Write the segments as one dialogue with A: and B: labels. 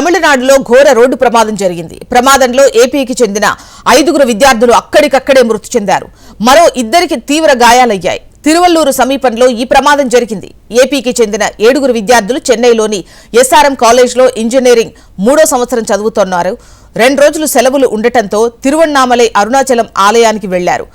A: తమిళనాడులో ఘోర రోడ్డు ప్రమాదం జరిగింది. ప్రమాదంలో ఏపీకి చెందిన ఐదుగురు విద్యార్థులు అక్కడికక్కడే మృతి చెందారు. మరో ఇద్దరికి తీవ్ర గాయాలయ్యాయి. తిరువల్లూరు సమీపంలో ఈ ప్రమాదం జరిగింది. ఏపీకి చెందిన ఏడుగురు విద్యార్థులు చెన్నైలోని ఎస్ఆర్ఎం కాలేజ్లో ఇంజనీరింగ్ మూడో సంవత్సరం చదువుతున్నారు. రెండు రోజులు సెలవులు ఉండటంతో తిరువన్నామలై అరుణాచలం ఆలయానికి వెళ్ళారు.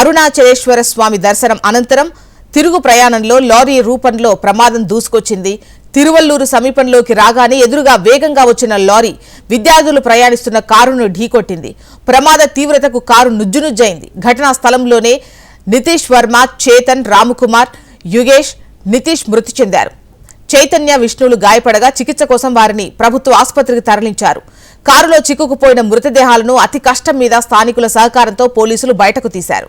A: అరుణాచలేశ్వర స్వామి దర్శనం అనంతరం తిరుగు ప్రయాణంలో లారీ రూపంలో ప్రమాదం దూసుకొచ్చింది. తిరువల్లూరు సమీపంలోకి రాగానే ఎదురుగా వేగంగా వచ్చిన లారీ విద్యార్థులు ప్రయాణిస్తున్న కారును ఢీకొట్టింది. ప్రమాద తీవ్రతకు కారు నుజ్జునుజ్జైంది. ఘటనా స్థలంలోనే నితీష్ వర్మ చేతన్ రామ్కుమార్ యుగేష్ నితీష్ మృతి చెందారు. చైతన్య విష్ణువులు గాయపడగా చికిత్స కోసం వారిని ప్రభుత్వ ఆసుపత్రికి తరలించారు. కారులో చిక్కుకుపోయిన మృతదేహాలను అతి కష్టం మీద స్థానికుల సహకారంతో పోలీసులు బయటకు తీశారు.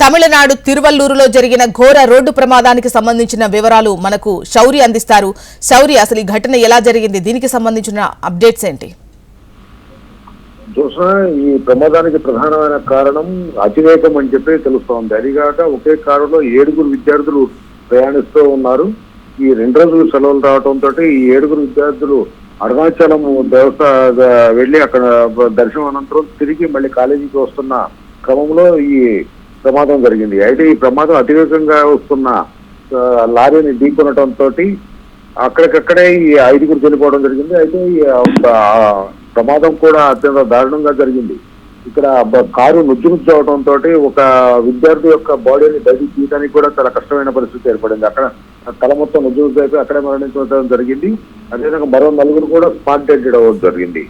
A: తమిళనాడు తిరువల్లూరులో జరిగిన ఘోర రోడ్డు ప్రమాదానికి సంబంధించిన వివరాలు మనకు శౌరి అందిస్తారు. శౌరి అసలు ఈ ఘటన ఎలా జరిగింది? దీనికి సంబంధించిన అప్డేట్స్ ఏంటి?
B: చూసిన ఈ ప్రమాదానికి ప్రధానమైన కారణం అతివేగం అని చెప్పి తెలుస్తోంది. అదిగాక ఒకే కారులో ఏడుగురు విద్యార్థులు ప్రయాణిస్తూ ఉన్నారు. ఈ రెండు రోజులు సెలవులు రావడంతో ఈ ఏడుగురు విద్యార్థులు అరుణాచలం దేవత వెళ్ళి అక్కడ దర్శనం అనంతరం తిరిగి మళ్ళీ కాలేజీకి వస్తున్న క్రమంలో ఈ ప్రమాదం జరిగింది. అయితే ఈ ప్రమాదం అతివేగంగా వస్తున్న లారీని ఢీకొనటంతో అక్కడికక్కడే ఈ ఐదుగురు చనిపోవడం జరిగింది. అయితే ఈ ప్రమాదం కూడా అత్యంత దారుణంగా జరిగింది. ఇక్కడ కారు నుజ్జు నుజ్జు అవడంతో ఒక విద్యార్థి యొక్క బాడీని బయటికి తీయడానికి కూడా చాలా కష్టమైన పరిస్థితి ఏర్పడింది. అక్కడ తల మొత్తం నుజ్జు నుజ్జు అయిపోయి అక్కడే మరణించడం జరిగింది. అదేవిధంగా మరో నలుగురు కూడా స్పాట్ డెడ్ అవ్వడం జరిగింది.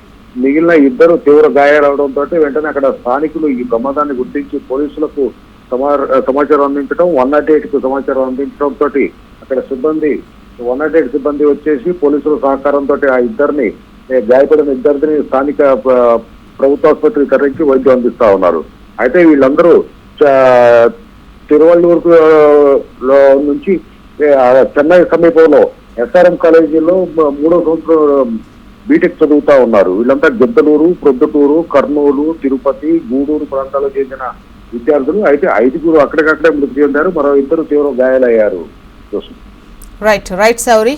B: మిగిలిన ఇద్దరు తీవ్ర గాయాలవడంతో వెంటనే అక్కడ స్థానికులు ఈ ప్రమాదాన్ని గుర్తించి పోలీసులకు సమాచారం అందించడం వన్ నాట్ ఎయిట్కు సమాచారం అందించడం తోటి అక్కడ సిబ్బంది వన్ నాట్ ఎయిట్ సిబ్బంది వచ్చేసి పోలీసుల సహకారంతో ఆ ఇద్దరిని గాయపడిన ఇద్దరిని స్థానిక ప్రభుత్వ ఆసుపత్రికి తరలించి వైద్యం అందిస్తా ఉన్నారు. అయితే వీళ్ళందరూ చ- తిరువల్లూరు లో నుంచి చెన్నై సమీపంలో ఎస్ఆర్ఎం కాలేజీలో మూడో సంవత్సరం బీటెక్ చదువుతా ఉన్నారు. వీళ్ళంతా గిద్దలూరు ప్రొద్దుటూరు కర్నూలు తిరుపతి గూడూరు ప్రాంతాలకు చెందిన విద్యార్థులు అయితే ఐదుగురు అక్కడికక్కడే మృతి చెందారు మరో ఇద్దరు తీవ్ర గాయాలయ్యారు
A: రైట్ రైట్
C: సౌరీ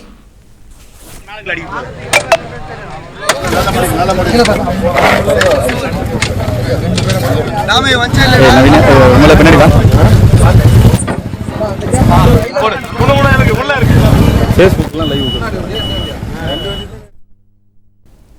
C: ஃபேஸ்புக்லாம் லைவ்